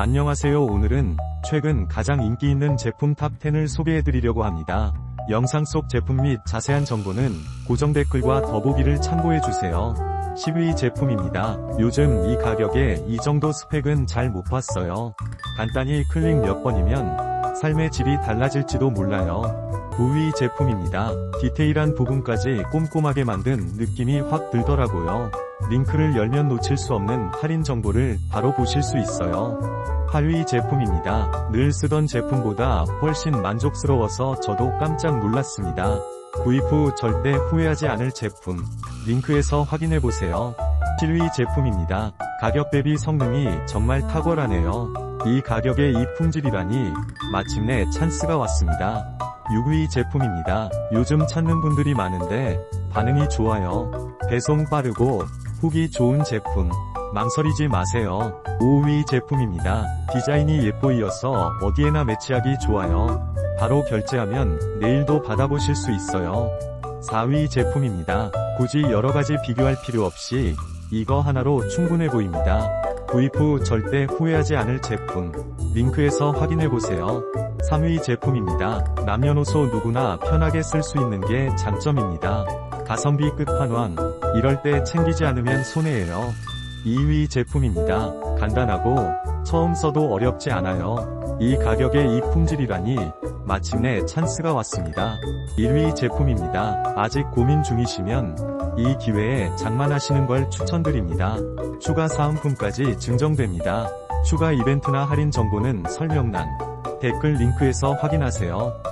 안녕하세요 오늘은 최근 가장 인기 있는 제품 탑10을 소개해드리려고 합니다. 영상 속 제품 및 자세한 정보는 고정 댓글과 더보기를 참고해주세요. 10위 제품입니다. 요즘 이 가격에 이 정도 스펙은 잘 못 봤어요. 간단히 클릭 몇 번이면 삶의 질이 달라질지도 몰라요. 9위 제품입니다. 디테일한 부분까지 꼼꼼하게 만든 느낌이 확 들더라고요. 링크를 열면 놓칠 수 없는 할인 정보를 바로 보실 수 있어요. 8위 제품입니다. 늘 쓰던 제품보다 훨씬 만족스러워서 저도 깜짝 놀랐습니다. 구입 후 절대 후회하지 않을 제품. 링크에서 확인해보세요. 7위 제품입니다. 가격 대비 성능이 정말 탁월하네요. 이 가격에 이 품질이라니 마침내 찬스가 왔습니다. 6위 제품입니다. 요즘 찾는 분들이 많은데 반응이 좋아요. 배송 빠르고 후기 좋은 제품. 망설이지 마세요. 5위 제품입니다. 디자인이 예뻐이어서 어디에나 매치하기 좋아요. 바로 결제하면 내일도 받아보실 수 있어요. 4위 제품입니다. 굳이 여러가지 비교할 필요 없이 이거 하나로 충분해 보입니다. 구입 후 절대 후회하지 않을 제품. 링크에서 확인해보세요. 3위 제품입니다. 남녀노소 누구나 편하게 쓸 수 있는 게 장점입니다. 가성비 끝판왕. 이럴 때 챙기지 않으면 손해예요. 2위 제품입니다. 간단하고 처음 써도 어렵지 않아요. 이 가격에 이 품질이라니 마침내 찬스가 왔습니다. 1위 제품입니다. 아직 고민 중이시면 이 기회에 장만하시는 걸 추천드립니다. 추가 사은품까지 증정됩니다. 추가 이벤트나 할인 정보는 설명란, 댓글 링크에서 확인하세요.